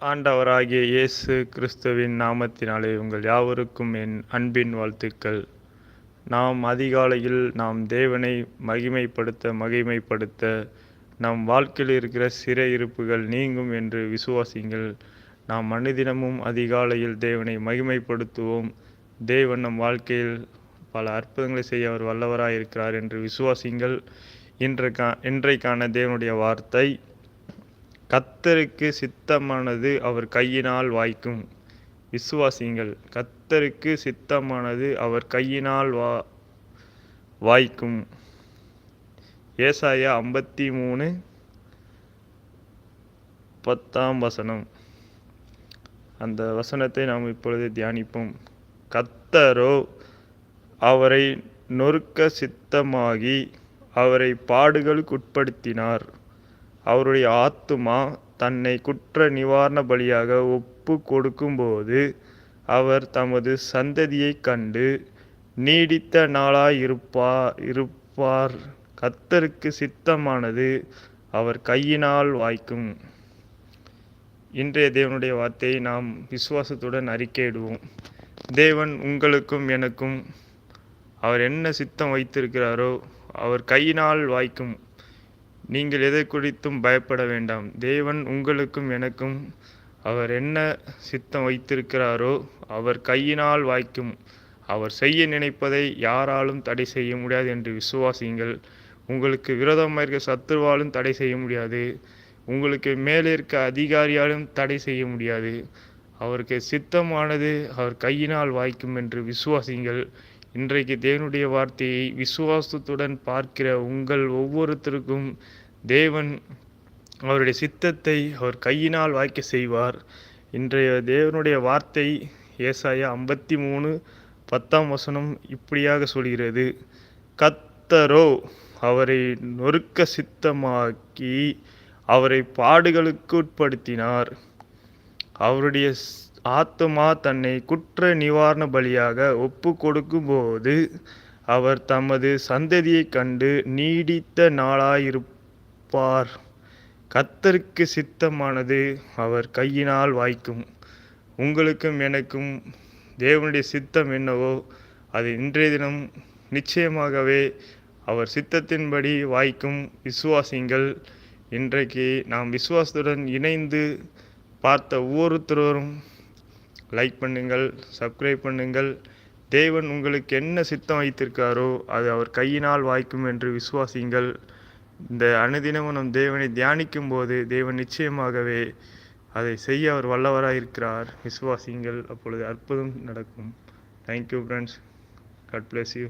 ஆண்டவராகிய இயேசு கிறிஸ்துவின் நாமத்தினாலே உங்கள் யாவருக்கும் என் அன்பின் வாழ்த்துக்கள். நாம் அதிகாலையில் நாம் தேவனை மகிமைப்படுத்த மகிமைப்படுத்த நம் வாழ்க்கையில் இருக்கிற சிறை இருப்புகள் நீங்கும் என்று விசுவாசிங்கள் நாம் மனிதினமும் அதிகாலையில் தேவனை மகிமைப்படுத்துவோம். தேவன் நம் வாழ்க்கையில் பல அற்புதங்களை செய்ய அவர் வல்லவராக இருக்கிறார் என்று விசுவாசிங்கள் இன்றைக்கா இன்றைக்கான தேவனுடைய வார்த்தை கத்தருக்கு சித்தமானது அவர் கையினால் வாய்க்கும். விசுவாசிங்கள் கத்தருக்கு சித்தமானது அவர் கையினால் வா வாய்க்கும். ஏசாயா ஐம்பத்தி மூணு பத்தாம் வசனம். அந்த வசனத்தை நாம் இப்பொழுது தியானிப்போம். கத்தரோ அவரை நொறுக்க சித்தமாகி அவரை பாடுகளுக்கு உட்படுத்தினார் அவருடைய ஆத்துமா தன்னை குற்ற நிவாரண பலியாக ஒப்பு கொடுக்கும்போது அவர் தமது சந்ததியை கண்டு நீடித்த நாளாய் இருப்பா இருப்பார். கத்தருக்கு சித்தமானது அவர் கையினால் வாய்க்கும். இன்றைய தேவனுடைய வார்த்தையை நாம் விசுவாசத்துடன் அறிக்கையிடுவோம். தேவன் உங்களுக்கும் எனக்கும் அவர் என்ன சித்தம் வைத்திருக்கிறாரோ அவர் கையினால் வாய்க்கும். நீங்கள் எதை குறித்தும் பயப்பட வேண்டாம். தேவன் உங்களுக்கும் எனக்கும் அவர் என்ன சித்தம் வைத்திருக்கிறாரோ அவர் கையினால் வாய்க்கும். அவர் செய்ய நினைப்பதை யாராலும் தடை செய்ய முடியாது என்று விசுவாசியுங்கள். உங்களுக்கு விரோதமாக இருக்க சத்துருவாலும் தடை செய்ய முடியாது. உங்களுக்கு மேலே இருக்க அதிகாரியாலும் தடை செய்ய முடியாது. அவருக்கு சித்தமானது அவர் கையினால் வாய்க்கும் என்று விசுவாசிங்கள் இன்றைக்கு தேவனுடைய வார்த்தையை விசுவாசத்துடன் பார்க்கிற உங்கள் ஒவ்வொருத்தருக்கும் தேவன் அவருடைய சித்தத்தை அவர் கையினால் வாய்க்க செய்வார். இன்றைய தேவனுடைய வார்த்தை ஏசாயா ஐம்பத்தி மூணு பத்தாம் வசனம் இப்படியாக சொல்கிறது. கத்தரோ அவரை நொறுக்க சித்தமாக்கி அவரை பாடுகளுக்கு உட்படுத்தினார். அவருடைய ஆத்மா தன்னை குற்ற நிவாரண பலியாக ஒப்பு கொடுக்கும்போது அவர் தமது சந்ததியை கண்டு நீடித்த நாளாயிருப்பார். கத்தருக்கு சித்தமானது அவர் கையினால் வாய்க்கும். உங்களுக்கும் எனக்கும் தேவனுடைய சித்தம் என்னவோ அது இன்றைய தினம் நிச்சயமாகவே அவர் சித்தத்தின்படி வாய்க்கும். விசுவாசிங்கள் இன்றைக்கு நாம் விசுவாசத்துடன் இணைந்து பார்த்த ஒவ்வொருத்தரும் லைக் பண்ணுங்கள் சப்ஸ்கிரைப் பண்ணுங்கள். தேவன் உங்களுக்கு என்ன சித்தம் வைத்திருக்காரோ அது அவர் கையினால் வாய்க்கும் என்று விசுவாசிங்கள் இந்த அனுதினமும் நம் தேவனை தியானிக்கும் போது தேவன் நிச்சயமாகவே அதை செய்ய அவர் வல்லவராக இருக்கிறார் விசுவாசிங்கள் அப்பொழுது அற்புதம் நடக்கும். Thank you friends God bless you